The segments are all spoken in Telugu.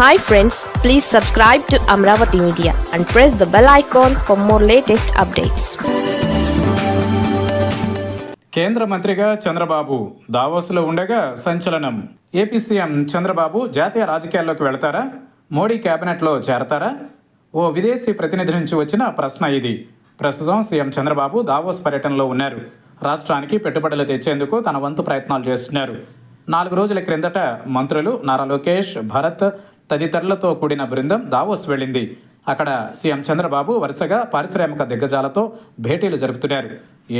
Hi friends please subscribe to Amaravati media and press the bell icon for more latest updates కేంద్ర మంత్రిగా చంద్రబాబు దావోస్లో ఉండగా సంచలనం. ఏపీ సీఎం చంద్రబాబు జాతీయ రాజకీయాల్లోకి వెళతారా? మోడీ కేబినెట్లో చేరతారా? ఓ విదేశీ ప్రతినిధి నుంచి వచ్చిన ప్రశ్న ఇది. ప్రస్తుతం సీఎం చంద్రబాబు దావోస్ పర్యటనలో ఉన్నారు. రాష్ట్రానికి పెట్టుబడులు తెచ్చేందుకు తన వంతు ప్రయత్నాలు చేస్తున్నారు. నాలుగు రోజుల క్రిందట మంత్రులు నారా లోకేష్ భరత్ తదితరులతో కూడిన బృందం దావోస్ వెళ్ళింది. అక్కడ సీఎం చంద్రబాబు వరుసగా పారిశ్రామిక దిగ్గజాలతో భేటీలు జరుపుతున్నారు.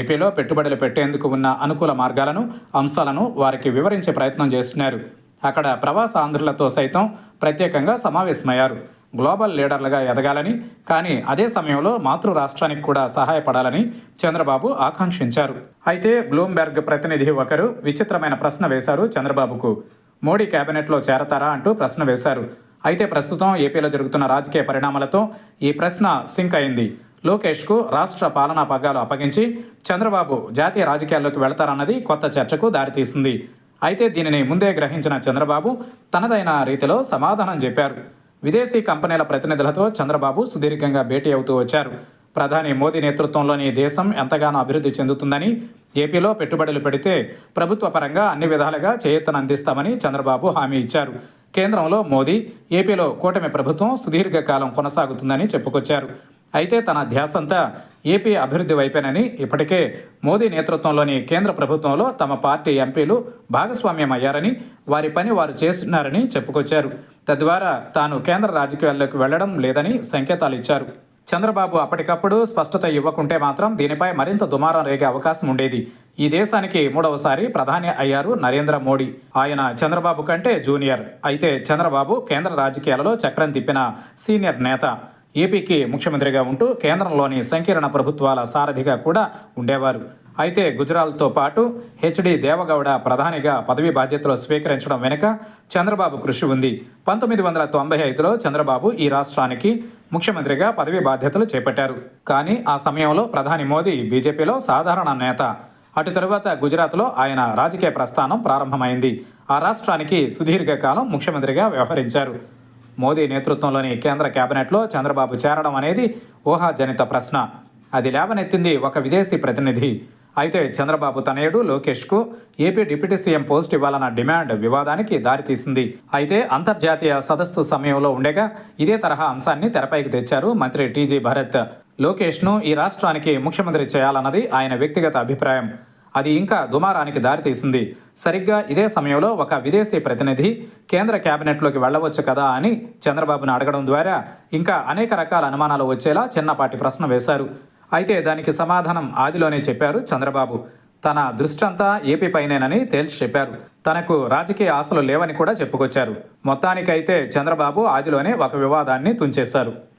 ఏపీలో పెట్టుబడులు పెట్టేందుకు ఉన్న అనుకూల మార్గాలను అంశాలను వారికి వివరించే ప్రయత్నం చేస్తున్నారు. అక్కడ ప్రవాస ఆంధ్రులతో సైతం ప్రత్యేకంగా సమావేశమయ్యారు. గ్లోబల్ లీడర్లుగా ఎదగాలని కానీ అదే సమయంలో మాతృ రాష్ట్రానికి కూడా సహాయపడాలని చంద్రబాబు ఆకాంక్షించారు. అయితే బ్లూంబెర్గ్ ప్రతినిధి ఒకరు విచిత్రమైన ప్రశ్న వేశారు చంద్రబాబుకు. మోడీ కేబినెట్లో చేరతారా అంటూ ప్రశ్న వేశారు. అయితే ప్రస్తుతం ఏపీలో జరుగుతున్న రాజకీయ పరిణామాలతో ఈ ప్రశ్న సింక్ అయింది. లోకేష్కు రాష్ట్ర పాలనా పగ్గాలు అప్పగించి చంద్రబాబు జాతీయ రాజకీయాల్లోకి వెళతారన్నది కొత్త చర్చకు దారితీసింది. అయితే దీనిని ముందే గ్రహించిన చంద్రబాబు తనదైన రీతిలో సమాధానం చెప్పారు. విదేశీ కంపెనీల ప్రతినిధులతో చంద్రబాబు సుదీర్ఘంగా భేటీ అవుతూ వచ్చారు. ప్రధాని మోదీ నేతృత్వంలోని దేశం ఎంతగానో అభివృద్ధి చెందుతుందని ఏపీలో పెట్టుబడులు పెడితే ప్రభుత్వ పరంగా అన్ని విధాలుగా చేయూతను అందిస్తామని చంద్రబాబు హామీ ఇచ్చారు. కేంద్రంలో మోదీ ఏపీలో కూటమి ప్రభుత్వం సుదీర్ఘకాలం కొనసాగుతుందని చెప్పుకొచ్చారు. అయితే తన ధ్యాసంతా ఏపీ అభివృద్ధి వైపేనని ఇప్పటికే మోదీ నేతృత్వంలోని కేంద్ర ప్రభుత్వంలో తమ పార్టీ ఎంపీలు భాగస్వామ్యం అయ్యారని వారి పని వారు చేస్తున్నారని చెప్పుకొచ్చారు. తద్వారా తాను కేంద్ర రాజకీయాల్లోకి వెళ్ళడం లేదని సంకేతాలు ఇచ్చారు. చంద్రబాబు అప్పటికప్పుడు స్పష్టత ఇవ్వకుంటే మాత్రం దీనిపై మరింత దుమారం రేగే అవకాశం ఉండేది. ఈ దేశానికి మూడవసారి ప్రధాని అయ్యారు నరేంద్ర మోడీ. ఆయన చంద్రబాబు కంటే జూనియర్. అయితే చంద్రబాబు కేంద్ర రాజకీయాలలో చక్రం తిప్పిన సీనియర్ నేత. ఏపీకి ముఖ్యమంత్రిగా ఉంటూ కేంద్రంలోని సంకీర్ణ ప్రభుత్వాల సారథిగా కూడా ఉండేవారు. అయితే గుజరాల్తో పాటు హెచ్డి దేవగౌడ ప్రధానిగా పదవీ బాధ్యతలు స్వీకరించడం వెనుక చంద్రబాబు కృషి ఉంది. పంతొమ్మిది వందల తొంభై ఐదులో చంద్రబాబు ఈ రాష్ట్రానికి ముఖ్యమంత్రిగా పదవీ బాధ్యతలు చేపట్టారు. కానీ ఆ సమయంలో ప్రధాని మోదీ బీజేపీలో సాధారణ నేత. అటు తరువాత గుజరాత్లో ఆయన రాజకీయ ప్రస్థానం ప్రారంభమైంది. ఆ రాష్ట్రానికి సుదీర్ఘకాలం ముఖ్యమంత్రిగా వ్యవహరించారు. మోదీ నేతృత్వంలోని కేంద్ర కేబినెట్లో చంద్రబాబు చేరడం అనేది ఊహాజనిత ప్రశ్న. అది లేవనెత్తింది ఒక విదేశీ ప్రతినిధి. అయితే చంద్రబాబు తనయుడు లోకేష్కు ఏపీ డిప్యూటీ సీఎం పోస్ట్ ఇవ్వాలన్న డిమాండ్ వివాదానికి దారితీసింది. అయితే అంతర్జాతీయ సదస్సు సమయంలో ఉండగా ఇదే తరహా అంశాన్ని తెరపైకి తెచ్చారు మంత్రి టీజీ భరత్. లోకేష్ను ఈ రాష్ట్రానికి ముఖ్యమంత్రి చేయాలన్నది ఆయన వ్యక్తిగత అభిప్రాయం. అది ఇంకా దుమారానికి దారితీసింది సరిగ్గా ఇదే సమయంలో ఒక విదేశీ ప్రతినిధి కేంద్ర కేబినెట్లోకి వెళ్ళవచ్చు కదా అని చంద్రబాబును అడగడం ద్వారా ఇంకా అనేక రకాల అనుమానాలు వచ్చేలా చిన్నపాటి ప్రశ్న వేశారు. అయితే దానికి సమాధానం ఆదిలోనే చెప్పారు చంద్రబాబు. తన దృష్టంతా ఏపీ పైనేనని తేల్చి చెప్పారు. తనకు రాజకీయ ఆశలు లేవని కూడా చెప్పుకొచ్చారు. మొత్తానికైతే చంద్రబాబు ఆదిలోనే ఒక వివాదాన్ని తుంచేశారు.